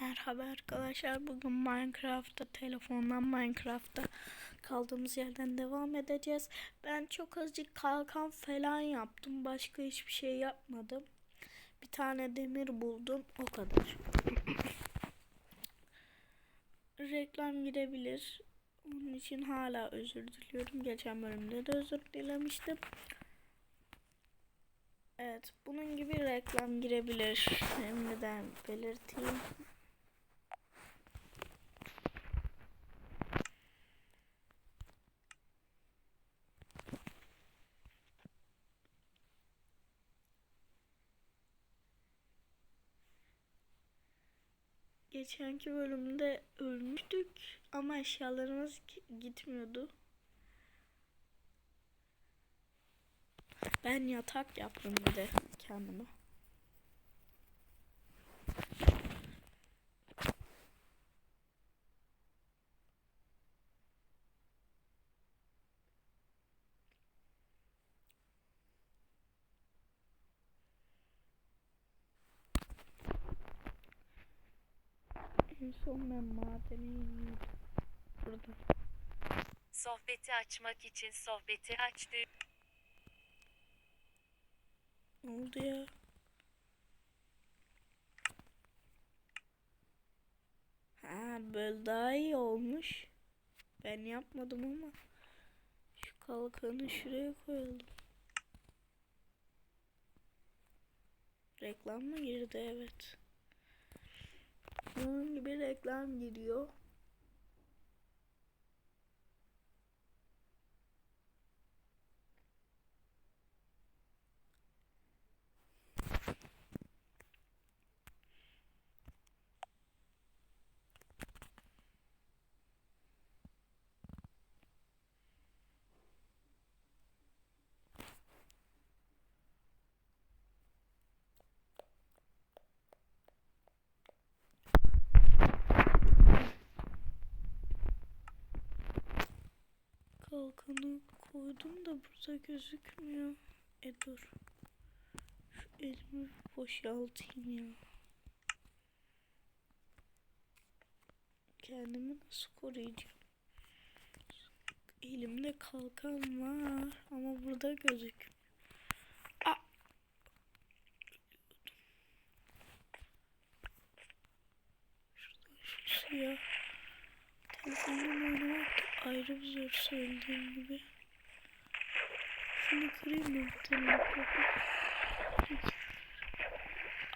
Merhaba arkadaşlar. Bugün Minecraft'ta telefondan Minecraft'ta kaldığımız yerden devam edeceğiz. Ben çok azıcık kalkan falan yaptım. Başka hiçbir şey yapmadım. Bir tane demir buldum. O kadar. Reklam girebilir. Onun için hala özür diliyorum. Geçen bölümde de özür dilemiştim. Evet, bunun gibi reklam girebilir. Şimdiden belirteyim. Geçenki bölümde ölmüştük ama eşyalarımız gi- gitmiyordu. Ben yatak yaptım bir de kendime. En son ben madene iniyordum. Burada. Sohbeti açmak için sohbeti açtı. Ne oldu ya? Ha böyle daha iyi olmuş. Ben yapmadım ama. Şu kalkanı şuraya koyalım. Reklam mı girdi? Evet. Bunun gibi reklam giriyor. Kalkanı koydum da burada gözükmüyor. E dur. Şu elimi boşaltayım ya. Kendimi nasıl koruyacağım? Elimde kalkan var ama burada gözükmüyor. Aa! Şuradan şu siyah telefondan oynamak ayrı bir zor söylediğim gibi. Şunu kırayım mı bir?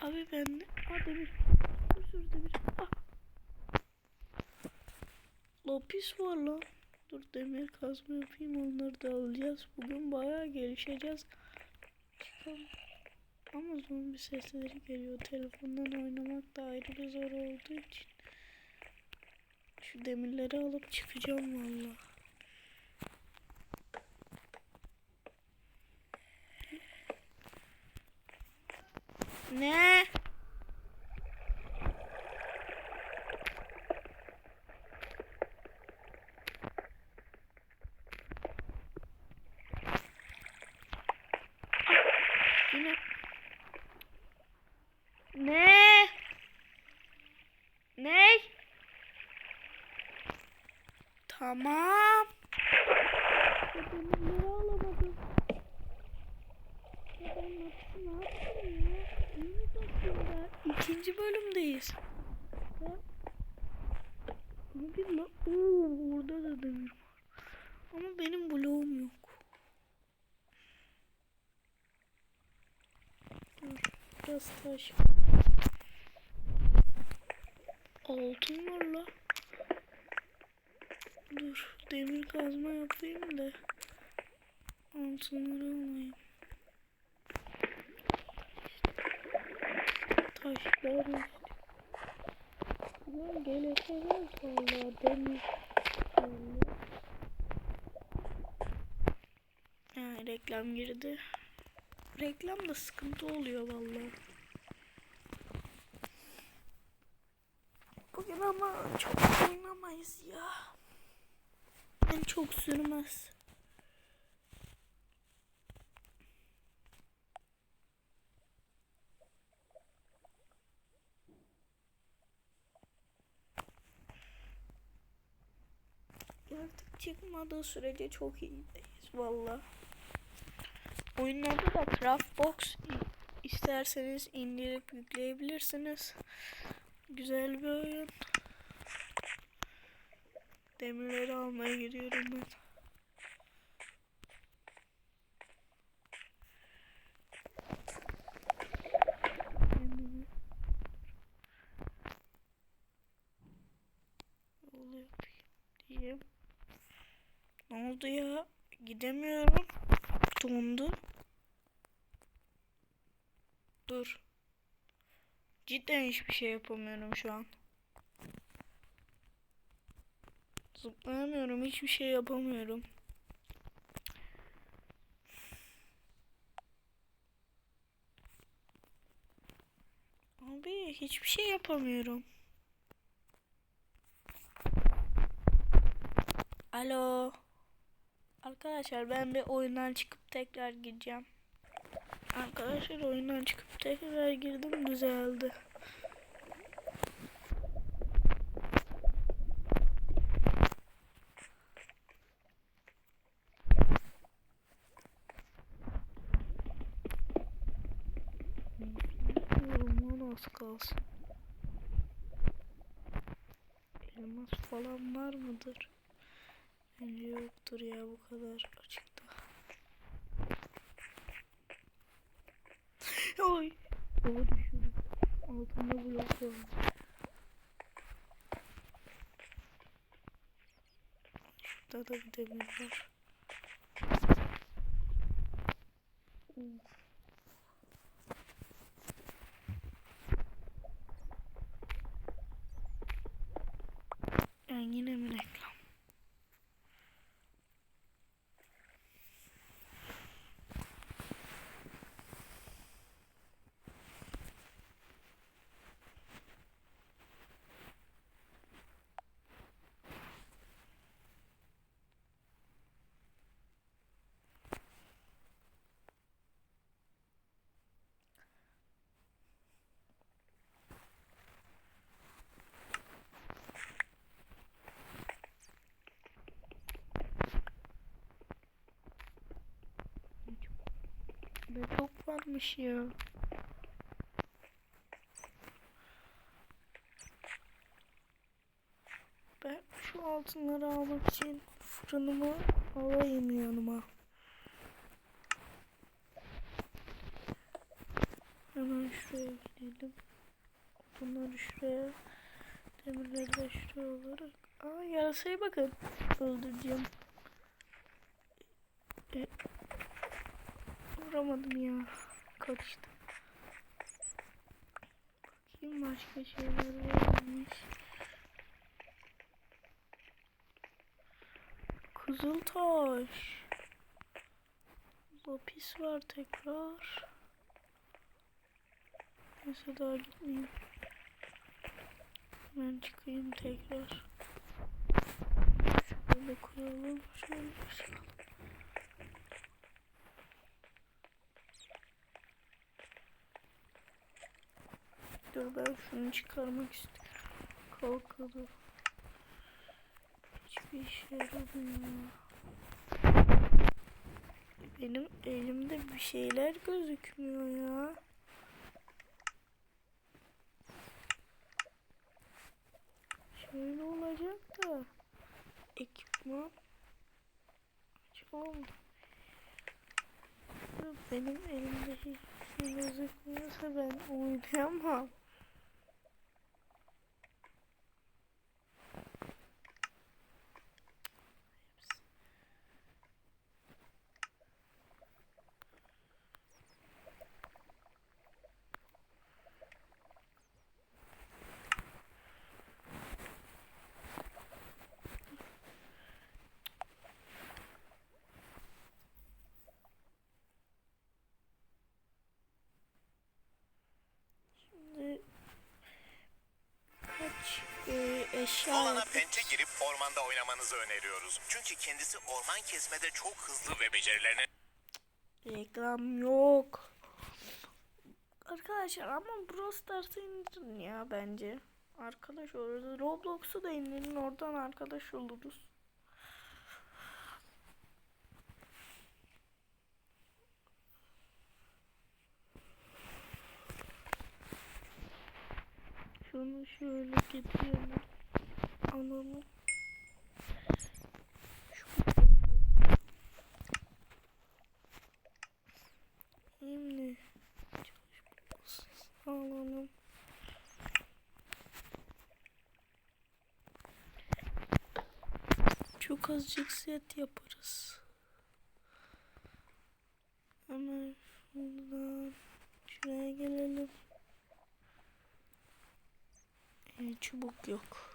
Abi ben de... Aa demir. Dur dur demir. Ah. Lapis var lan. Dur demir kazma yapayım onları da alacağız. Bugün bayağı gelişeceğiz. Çıkalım. Ama zombi sesleri geliyor. Telefondan oynamak da ayrı bir zor olduğu için. Şu demirleri alıp çıkacağım valla. Ne? Yine Ne? Ne? Tamam. Ya demirleri alamadım. Nasıl ne yapayım ya? İyi mi ben? İkinci bölümdeyiz. Ya. Ama bir la... Oo, burada da demir var. Ama benim bloğum yok. Biraz taş. Altın var la. Dur. Demir kazma yapayım da. Altınları alayım. Taşlar. Ya geleceğiz valla demir. Ha, reklam girdi. Reklam da sıkıntı oluyor vallahi. Bugün ama çok oynamayız ya. Ben çok sürmez. Artık çıkmadığı sürece çok iyiyiz valla. Oyunun adı da Craftbox. İsterseniz indirip yükleyebilirsiniz. Güzel bir oyun. Demirleri almaya gidiyorum ben. Ne oldu ya? Gidemiyorum. Dondu. Dur. Cidden hiçbir şey yapamıyorum şu an. Zıplayamıyorum. Hiçbir şey yapamıyorum. Abi hiçbir şey yapamıyorum. Alo. Arkadaşlar ben bir oyundan çıkıp tekrar gireceğim. Arkadaşlar oyundan çıkıp tekrar girdim düzeldi. Bilmiyorum lan az kalsın. Elmas falan var mıdır? Bence yoktur ya bu kadar açıkta. Oy. Hava düşüyor. Altında blok var. Şurada da bir demir var. Uf. Yani yine mi reklam? Varmış ya. Ben şu altınları almak için fırınımı alayım yanıma. Hemen şuraya gidelim. Bunları şuraya. Demirleri de şuraya olarak. Aa yarasaya bakın. Öldüreceğim. E, Vuramadım ya. Kaçtı. Bakayım başka şeyler varmış. Kızıl taş. Lapis var tekrar. Neyse daha gitmeyeyim. Ben çıkayım tekrar. Şöyle koyalım. Şöyle çıkalım. Dur ben şunu çıkarmak istiyorum. Kalkalım. Hiçbir işe yaramıyor. Benim elimde bir şeyler gözükmüyor ya. Şöyle olacak da. Ekipman. Oldu. Benim elimde hiçbir şey gözükmüyorsa ben oynayamam. Olana aşağı. pençe girip ormanda oynamanızı öneriyoruz. Çünkü kendisi orman kesmede çok hızlı ve becerilerine Reklam yok. Arkadaşlar ama Brawl Stars'ı indirin ya bence. Arkadaş orada Roblox'u da indirin oradan arkadaş oluruz. Şunu şöyle getiriyorum. Alalım. Şimdi alalım. Çok azıcık set yaparız. Hemen şuradan şuraya gelelim. Ee, çubuk yok.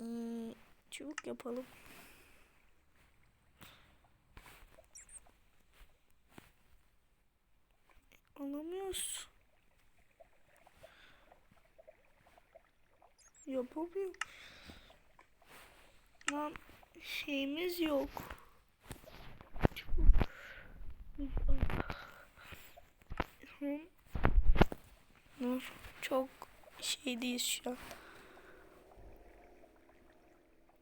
Ee, çubuk yapalım. Alamıyoruz. Yapamıyorum. Lan şeyimiz yok. Çubuk. Çok şeydeyiz şu an.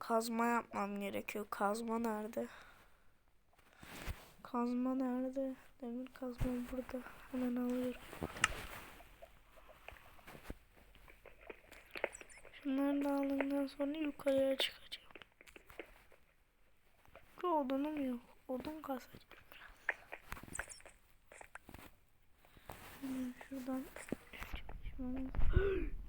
Kazma yapmam gerekiyor. Kazma nerede? Kazma nerede? Demir kazma burada. Hemen alıyorum. Şunları da aldıktan sonra yukarıya çıkacağım. Bu odunum yok. Odun kasacağım biraz. Hemen şuradan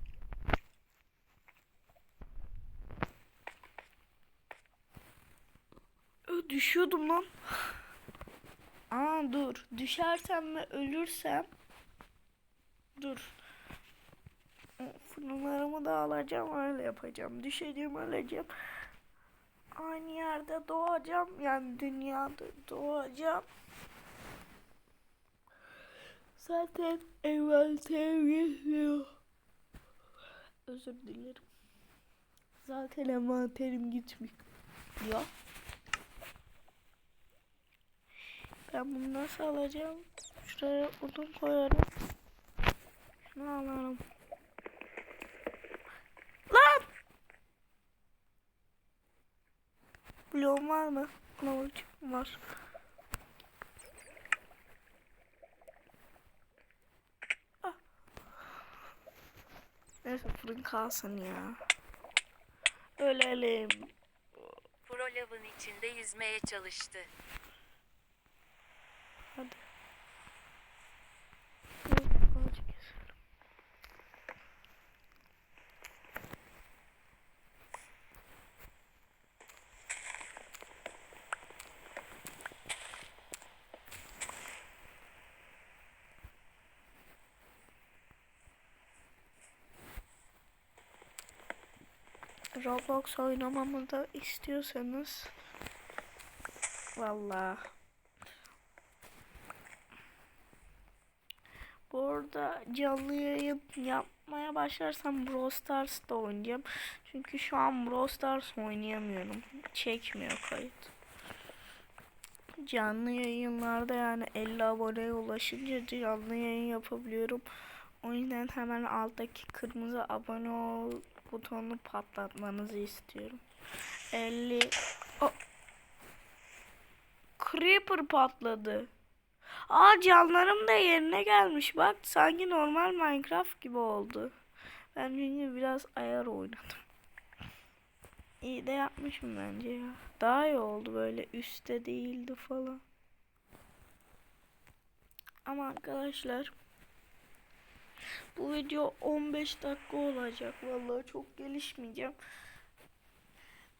Düşüyordum lan. Aa dur. Düşersem ve ölürsem. Dur. O Fırınlarımı da alacağım öyle yapacağım. Düşeceğim öleceğim. Aynı yerde doğacağım. Yani dünyada doğacağım. Zaten evvel sevgiliyor. Özür dilerim. Zaten envanterim gitmiyor. Ya. Ben bunu nasıl alacağım? Şuraya odun koyarım. Şunu alalım. Lan! Bloğum var mı? Kılavuçum var. Ah. Neyse fırın kalsın ya. Ölelim. Pro lavın içinde yüzmeye çalıştı. Hadi. Roblox oynamamı da istiyorsanız Vallahi Arada canlı yayın yapmaya başlarsam Brawl Stars'ta oynayacağım. Çünkü şu an Brawl Stars oynayamıyorum. Çekmiyor kayıt. Canlı yayınlarda yani 50 aboneye ulaşınca canlı yayın yapabiliyorum. O yüzden hemen alttaki kırmızı abone ol butonunu patlatmanızı istiyorum. 50 O- Creeper patladı. Aa canlarım da yerine gelmiş bak. Sanki normal Minecraft gibi oldu. Ben çünkü biraz ayar oynadım. İyi de yapmışım bence ya. Daha iyi oldu böyle üstte değildi falan. Ama arkadaşlar bu video 15 dakika olacak. Vallahi çok gelişmeyeceğim.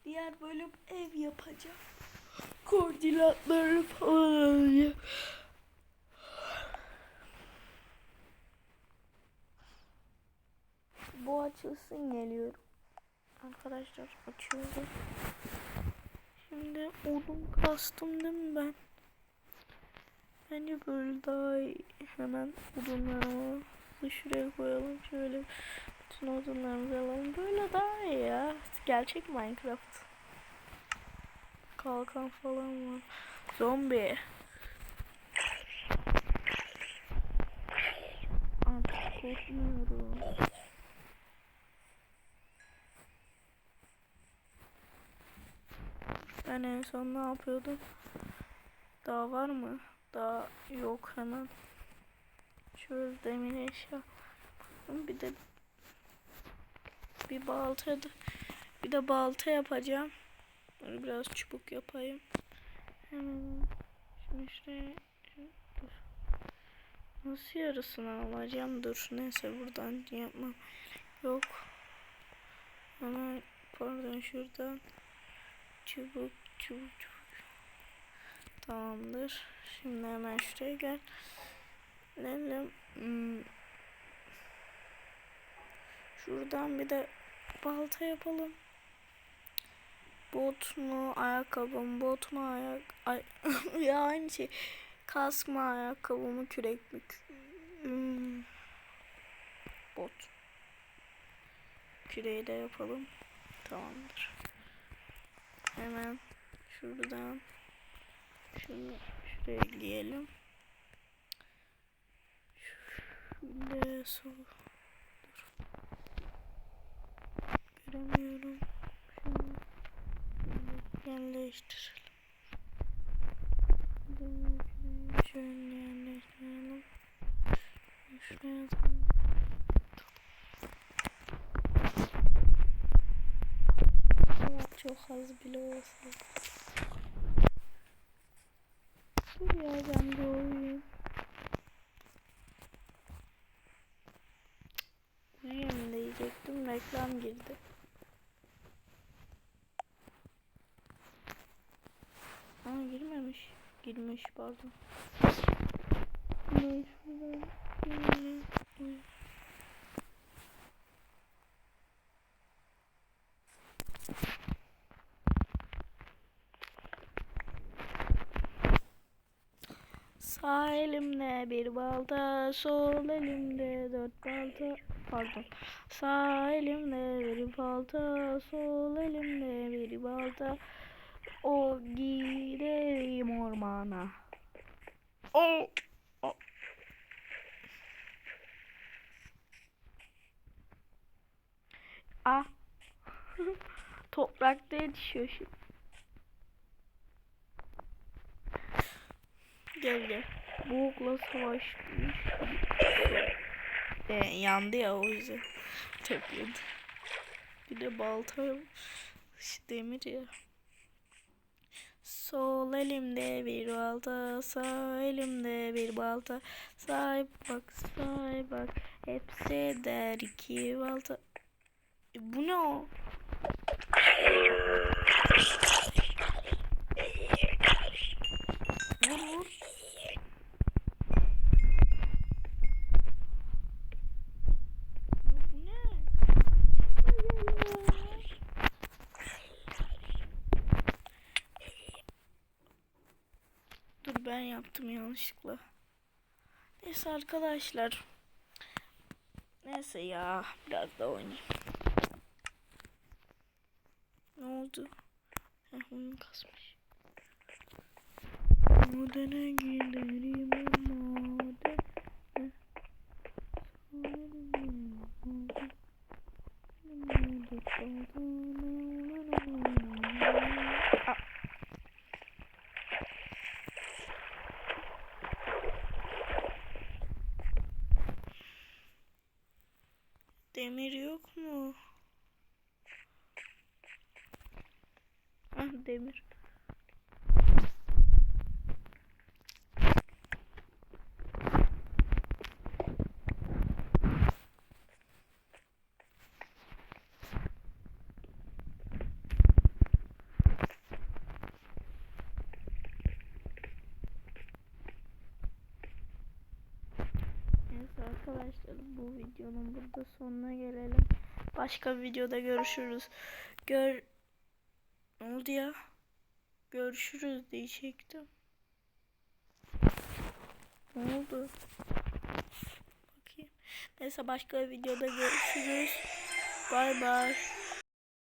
Diğer bölüm ev yapacağım. Koordinatları falan Bu açılsın geliyorum. Arkadaşlar açıyorum. Şimdi odun kastım değil mi ben? Bence böyle daha iyi. Hemen odunlarımı şuraya koyalım. Şöyle bütün odunlarımızı alalım. Böyle daha iyi ya. Gerçek Minecraft. Kalkan falan var. Zombi. Artık korkmuyorum. En son ne yapıyordum? Daha var mı? Daha yok hemen. Şöyle demir eşya. Bir de bir balta da bir de balta yapacağım. Böyle biraz çubuk yapayım. Hemen şunu şuraya dur. Nasıl yarısını alacağım? Dur neyse buradan yapmam. Yok. Hemen pardon şuradan çubuk. Tamamdır. Şimdi hemen şuraya gel. Gelelim. Hmm. Şuradan bir de balta yapalım. Bot mu ayakkabı mı bot mu ayak ay ya aynı şey kask mı ayakkabı mı kürek mi Hmm. bot küreği de yapalım tamamdır hemen şuradan şunu şuraya giyelim şöyle sol göremiyorum şunu yerleştirelim. Şöyle yerleştirelim. Şuraya Evet, çok az bile olsa. Dur ya ben de uyuyayım. Diyecektim. Reklam girdi. Aa girmemiş. Girmiş pardon. Ne şuradan şöyle koy. Sağ elimde bir balta, sol elimde dört balta. Pardon. Sağ elimde bir balta, sol elimde bir balta. O giderim ormana. O. o. Ah. Toprakta yetişiyor şimdi. Gel gel. Bu okla savaşmış. E, yandı ya o yüzden. Tepkiydi. Bir de balta demir ya. Sol elimde bir balta, sağ elimde bir balta. Sahip bak, sahip bak. Hepsi der iki balta. E, bu ne o? Vur vur. Ya bu ne? Dur ben yaptım yanlışlıkla. Neyse arkadaşlar. Neyse ya biraz da oynayayım. Ne oldu? Oyun kasmış. Modene giderim modene. Aa. Demir yok mu? Ah demir. Neyse arkadaşlar bu videonun burada sonuna gelelim. Başka videoda görüşürüz. Gör... Ne oldu ya? Görüşürüz diyecektim. Ne oldu? Bakayım. Neyse başka videoda görüşürüz. Bay bay.